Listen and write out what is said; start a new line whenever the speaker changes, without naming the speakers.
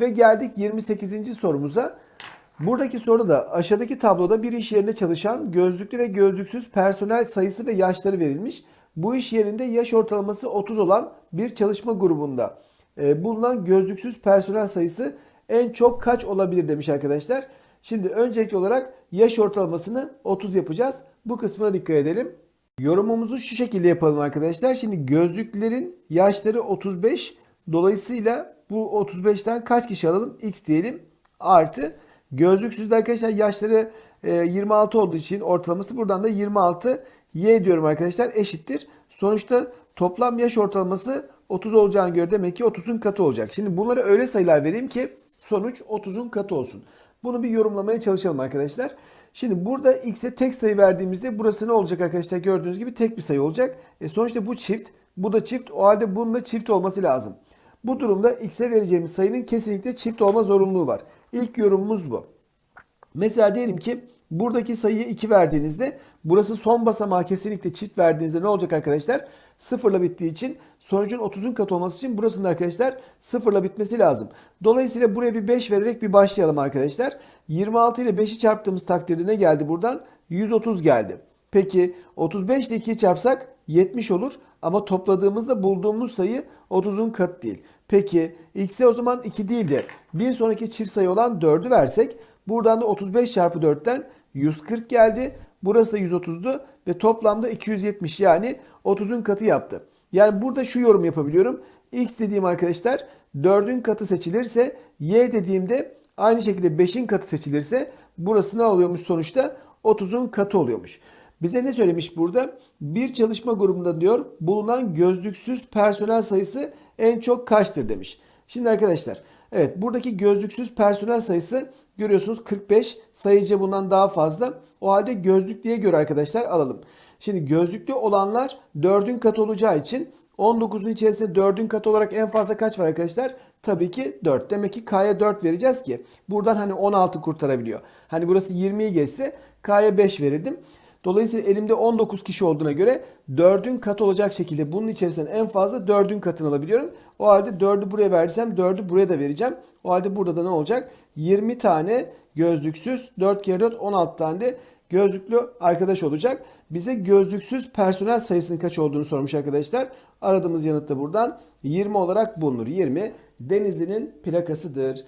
Ve geldik 28. sorumuza. Buradaki soruda aşağıdaki tabloda bir iş yerinde çalışan gözlüklü ve gözlüksüz personel sayısı ve yaşları verilmiş. Bu iş yerinde yaş ortalaması 30 olan bir çalışma grubunda e, bulunan gözlüksüz personel sayısı en çok kaç olabilir demiş arkadaşlar. Şimdi öncelikli olarak yaş ortalamasını 30 yapacağız. Bu kısmına dikkat edelim. Yorumumuzu şu şekilde yapalım arkadaşlar. Şimdi gözlüklerin yaşları 35. Dolayısıyla bu 35'ten kaç kişi alalım? X diyelim. Artı gözlüksüzde arkadaşlar yaşları e, 26 olduğu için ortalaması buradan da 26 Y diyorum arkadaşlar eşittir. Sonuçta toplam yaş ortalaması 30 olacağını göre demek ki 30'un katı olacak. Şimdi bunlara öyle sayılar vereyim ki sonuç 30'un katı olsun. Bunu bir yorumlamaya çalışalım arkadaşlar. Şimdi burada x'e tek sayı verdiğimizde burası ne olacak arkadaşlar? Gördüğünüz gibi tek bir sayı olacak. E sonuçta bu çift, bu da çift. O halde bunun da çift olması lazım. Bu durumda x'e vereceğimiz sayının kesinlikle çift olma zorunluluğu var. İlk yorumumuz bu. Mesela diyelim ki buradaki sayıyı 2 verdiğinizde burası son basamağı kesinlikle çift verdiğinizde ne olacak arkadaşlar? Sıfırla bittiği için sonucun 30'un katı olması için burasının arkadaşlar sıfırla bitmesi lazım. Dolayısıyla buraya bir 5 vererek bir başlayalım arkadaşlar. 26 ile 5'i çarptığımız takdirde ne geldi buradan? 130 geldi. Peki 35 ile 2'yi çarpsak 70 olur ama topladığımızda bulduğumuz sayı 30'un katı değil. Peki x'e o zaman 2 değil de bir sonraki çift sayı olan 4'ü versek buradan da 35 çarpı 4'ten 140 geldi. Burası da 130'du ve toplamda 270 yani 30'un katı yaptı. Yani burada şu yorum yapabiliyorum. X dediğim arkadaşlar 4'ün katı seçilirse Y dediğimde aynı şekilde 5'in katı seçilirse burası ne oluyormuş sonuçta? 30'un katı oluyormuş. Bize ne söylemiş burada? Bir çalışma grubunda diyor bulunan gözlüksüz personel sayısı en çok kaçtır demiş. Şimdi arkadaşlar evet buradaki gözlüksüz personel sayısı görüyorsunuz 45 sayıca bundan daha fazla. O halde gözlüklüye göre arkadaşlar alalım. Şimdi gözlüklü olanlar 4'ün katı olacağı için 19'un içerisinde 4'ün katı olarak en fazla kaç var arkadaşlar? Tabii ki 4. Demek ki K'ya 4 vereceğiz ki buradan hani 16 kurtarabiliyor. Hani burası 20'yi geçse K'ya 5 verirdim. Dolayısıyla elimde 19 kişi olduğuna göre 4'ün katı olacak şekilde bunun içerisinden en fazla 4'ün katını alabiliyorum. O halde 4'ü buraya versem 4'ü buraya da vereceğim. O halde burada da ne olacak? 20 tane gözlüksüz 4 kere 4 16 tane de gözlüklü arkadaş olacak. Bize gözlüksüz personel sayısının kaç olduğunu sormuş arkadaşlar. Aradığımız yanıt da buradan 20 olarak bulunur. 20 Denizli'nin plakasıdır.